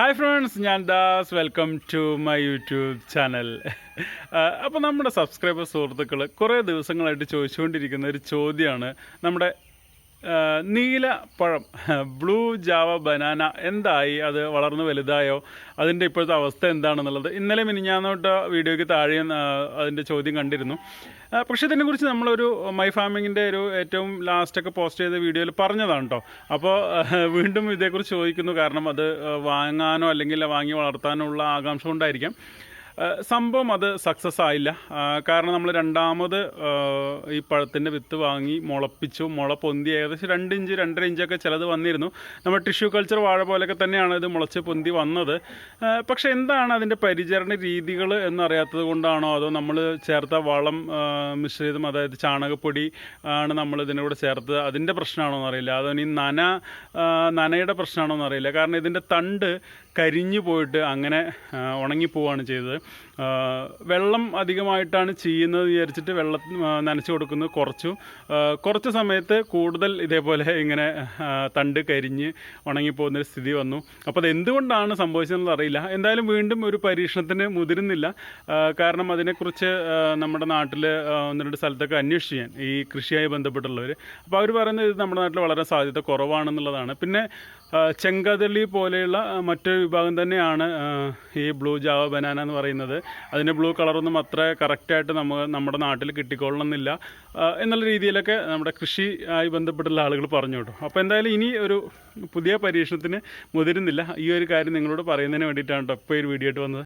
Hi friends ഞാൻ Das. Welcome to my YouTube channel അപ്പോൾ നമ്മുടെ സബ്സ്ക്രൈബർ സുഹൃത്തുക്കൾ കുറേ ദിവസങ്ങളായിട്ട് ചോദിച്ചുകൊണ്ടിരിക്കുന്ന ഒരു ചോദ്യമാണ്. നമ്മുടെ ആ, പഴം ബ്ലൂ ജാവ ബനാന എന്തായി? അത് വളർന്നു വലുതായോ? അതിന്റെ ഇപ്പോഴത്തെ അവസ്ഥ എന്താണെന്നുള്ളത് ഇന്നലെ മിനിഞ്ഞാന്നോട്ട് വീഡിയോയ്ക്ക് താഴെ അതിന്റെ ചോദ്യം കണ്ടിരുന്നു. പക്ഷേ ഇതിനെക്കുറിച്ച് നമ്മളൊരു മൈ ഫാമിങ്ങിന്റെ ഒരു ഏറ്റവും ലാസ്റ്റൊക്കെ പോസ്റ്റ് ചെയ്ത വീഡിയോയിൽ പറഞ്ഞതാണ് കേട്ടോ അപ്പോൾ വീണ്ടും ഇതേക്കുറിച്ച് ചോദിക്കുന്നു. കാരണം അത് വാങ്ങാനോ അല്ലെങ്കിൽ വാങ്ങി വളർത്താനോ ഉള്ള ആകാംക്ഷ കൊണ്ടായിരിക്കാം. സംഭവം അത് സക്സസ് ആയില്ല. കാരണം നമ്മൾ രണ്ടാമത് ഈ പഴത്തിന്റെ വിത്ത് വാങ്ങി മുളപ്പിച്ചു. മുള പൊന്തി ഏകദേശം രണ്ട് ഇഞ്ച് രണ്ടര ഇഞ്ചൊക്കെ ചിലത് വന്നിരുന്നു. നമ്മൾ ടിഷ്യൂ കൾച്ചർ വാഴ പോലെയൊക്കെ തന്നെയാണ് ഇത് മുളച്ച് പൊന്തി വന്നത്. പക്ഷേ എന്താണ് അതിന്റെ പരിചരണ രീതികൾ എന്നറിയാത്തത് കൊണ്ടാണോ? അതോ നമ്മൾ ചേർത്ത വളം മിശ്രിതം അതായത് ചാണകപ്പൊടി ആണ് നമ്മൾ ഇതിനൂടെ ചേർത്തത്? അതിന്റെ പ്രശ്നമാണോ എന്നറിയില്ല. അതോ ഇനി നന നനയുടെ പ്രശ്നമാണോ എന്നറിയില്ല. കാരണം ഇതിന്റെ തണ്ട് കരിഞ്ഞു പോയിട്ട് അങ്ങനെ ഉണങ്ങി ഉണങ്ങിപ്പോവാണ് ചെയ്തത്. വെള്ളം അധികമായിട്ടാണ് ചെയ്യുന്നത് വിചാരിച്ചിട്ട് വെള്ളം നനച്ചു കൊടുക്കുന്നത് കുറച്ചു. കുറച്ച് സമയത്ത് കൂടുതൽ ഇതേപോലെ ഇങ്ങനെ തണ്ട് കരിഞ്ഞ് ഉണങ്ങിപ്പോകുന്നൊരു സ്ഥിതി വന്നു. അപ്പോൾ അത് എന്തുകൊണ്ടാണ് സംഭവിച്ചതെന്ന് അറിയില്ല. എന്തായാലും വീണ്ടും ഒരു പരീക്ഷണത്തിന് മുതിരുന്നില്ല. കാരണം അതിനെക്കുറിച്ച് നമ്മുടെ നാട്ടിൽ ഒന്ന് രണ്ട് സ്ഥലത്തൊക്കെ അന്വേഷിച്ച് ഞാൻ ഈ കൃഷിയായി ബന്ധപ്പെട്ടുള്ളവർ അപ്പോൾ അവർ പറയുന്നത് ഇത് നമ്മുടെ നാട്ടിൽ വളരെ സാധ്യത കുറവാണെന്നുള്ളതാണ്. പിന്നെ ചെങ്കതളി പോലെയുള്ള മറ്റൊരു വിഭാഗം തന്നെയാണ് ഈ ബ്ലൂ ജാവ ബനാന എന്ന് പറയുന്നത് അതിന്റെ ബ്ലൂ കളറൊന്നും അത്ര കറക്റ്റായിട്ട് നമ്മൾ നമ്മുടെ നാട്ടിൽ കിട്ടിക്കൊള്ളണമെന്നില്ല. എന്നുള്ള രീതിയിലൊക്കെ നമ്മുടെ കൃഷി ആയി ബന്ധപ്പെട്ടുള്ള ആളുകൾ പറഞ്ഞു കേട്ടോ. അപ്പോൾ എന്തായാലും ഇനി ഒരു പുതിയ പരീക്ഷണത്തിന് മുതിരുന്നില്ല. ഈ ഒരു കാര്യം നിങ്ങളോട് പറയുന്നതിന് വേണ്ടിയിട്ടാണ് കേട്ടോ ഇപ്പോൾ ഒരു വീഡിയോ ആയിട്ട് വന്നത്.